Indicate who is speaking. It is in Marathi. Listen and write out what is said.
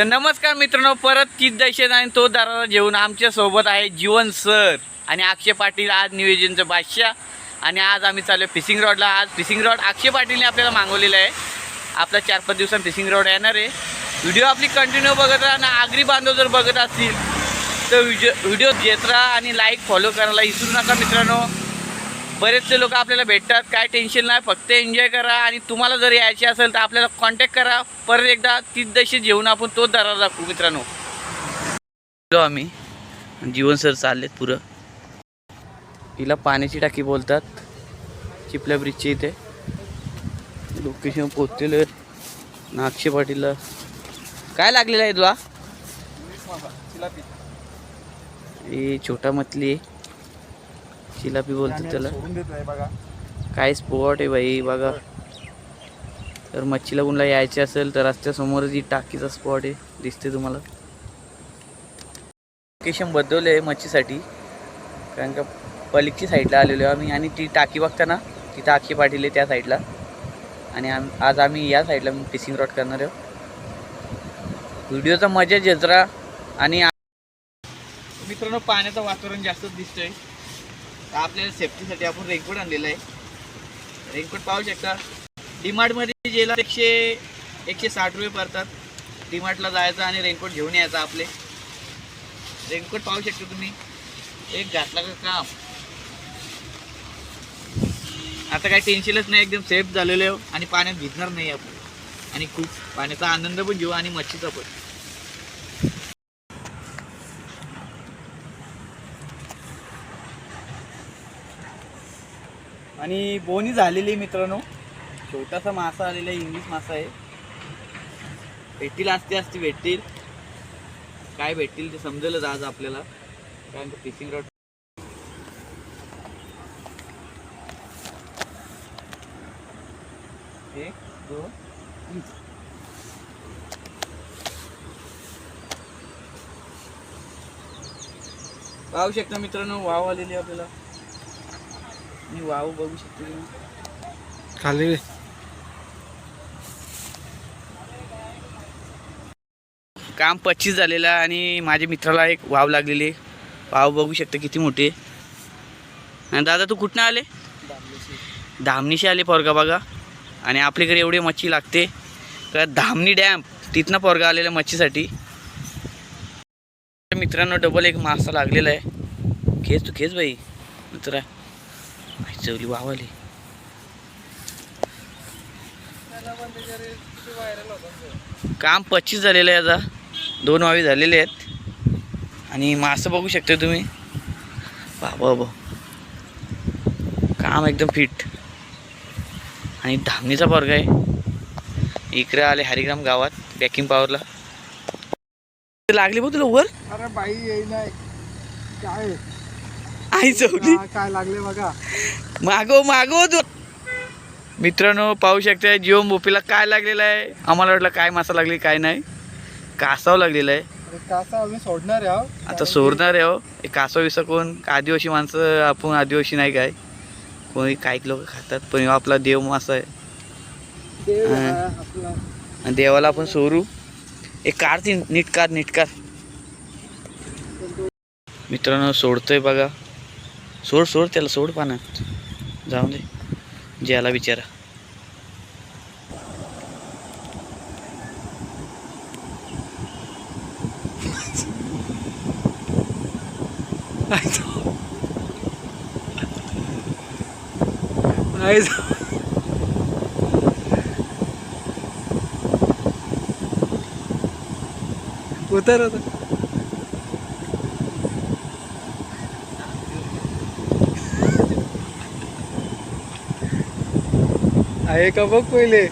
Speaker 1: तर नमस्कार मित्रांनो परत तीच दहशत आणि तो दाराला जेवून आमच्यासोबत आहे जीवन सर आणि अक्षय पाटील. आज नियोजनचं बादशाह. आणि आज आम्ही चाललो फिशिंग रॉडला. आज फिशिंग रॉड अक्षय पाटीलने आपल्याला मागवलेला आहे. आपला चार पाच दिवसांत फिशिंग रॉड येणार आहे. व्हिडिओ आपली कंटिन्यू बघत राहा आणि आगरी बांधव जर बघत असतील तर व्हिडिओ व्हिडिओ देत राहा आणि लाईक फॉलो करायला विसरू नका मित्रांनो. बरेचसे लोक आपल्याला भेटतात. काय टेन्शन नाही फक्त एन्जॉय करा आणि तुम्हाला जर यायचे असेल तर आपल्याला कॉन्टॅक्ट करा. परत एकदा तीच दशी जेवून आपण तोच दरार दाखवू मित्रांनो. गेलो आम्ही. जीवन सर चाललेत पुरं. हिला पाण्याची टाकी बोलतात. चिपल्या ब्रिजच्या इथे. लोकेशन पोचलेलं नागशे पाटीलला. काय लागलेलं आहे तुला हे छोटा मतली आहे. चिलापी बोलतात त्याला. काय स्पॉट आहे बाई बघा. तर मच्छीला कुणला यायचे असेल तर रस्त्यासमोरच ही टाकीचा स्पॉट आहे दिसते तुम्हाला. लोकेशन बदललं आहे मच्छीसाठी. कारण का पलीकडची साईडला आलेलो आहे आम्ही आणि ती टाकी बघता ना ती टाकी पाठील आहे त्या साईडला आणि आम आज आम्ही या साईडला फिशिंग रॉड करणार आहोत. व्हिडिओचा मजा जजरा आणि मित्रांनो पाण्याचं वातावरण जास्तच दिसतंय. तर आपल्याला सेफ्टीसाठी आपण रेनकोट आणलेला आहे. रेनकोट पाहू शकता. डीमार्टमध्ये जेला एकशे एकशे साठ रुपये पडतात. डीमार्टला जायचं आणि रेनकोट घेऊन यायचं आपले. रेनकोट पाहू शकता तुम्ही. एक घातला का काम? आता काही टेन्शनच नाही एकदम सेफ झालेलं आहे. आणि पाण्यात भिजणार नाही आपण. आणि खूप पाण्याचा आनंद पण घेऊ आणि मच्छीचा पण. आणि बोनी झालेली आहे मित्रांनो. छोटासा मासा आलेला आहे इंग्लिश मासा आहे. भेटतील असते असते भेटतील. काय भेटतील ते समजेलच आज आपल्याला. कारण फिशिंग रॉड एक दोन पाहू शकता मित्रांनो वाव आलेली आहे आपल्याला. आणि वाव बघू शकतो.
Speaker 2: खाली.
Speaker 1: काम पच्चीस झालेलं आहे आणि माझ्या मित्राला एक वाव लागलेली आहे. वाव बघू शकता किती मोठी आहे. आणि दादा तू कुठनं आले? धामणीशी आले पोरगा बघा. आणि आपल्याकडे एवढी मच्छी लागते. तर धामणी डॅम तिथनं पोरगा आलेला मच्छीसाठी. मित्रांनो डबल एक मासा लागलेला आहे. खेच तू खेच बाई. मित्रा. चवली वावरली काम पच्चीस झालेलं आहे आता. दोन वावी झालेले आहेत. आणि मासं बघू शकता तुम्ही. बाबा बाबा. काम एकदम फिट. आणि धामणीचा वर्ग आहे. इकडे आले हरिग्राम गावात बॅकिंग पावरला. लागली बघ तुला वर.
Speaker 2: अरे बाई काय?
Speaker 1: नाही चवली
Speaker 2: काय- लागले बघा.
Speaker 1: मागो मागो तू. मित्रांनो पाहू शकता जीवन बोपीला काय लागलेलं आहे? आम्हाला वाटलं काय मासा लागली काय नाही. कासाव लागलेलं आहे.
Speaker 2: कासा आम्ही सोडणार आहे हो.
Speaker 1: आता सोडणार आहे हो. कासव विसा कोण? आदिवासी माणसं आपण आदिवासी नाही काय? कोणी काही लोक खातात पण आपला देव मासा आहे. देवाला आपण सोडू. एक कार ती नीट कार नीट कार मित्रांनो सोडतोय बघा. सोड सोड त्याला सोड पाण्यात जाऊन दे. ज्याला विचारा.
Speaker 2: नाही उतर उतर आहे का बघ पहिले?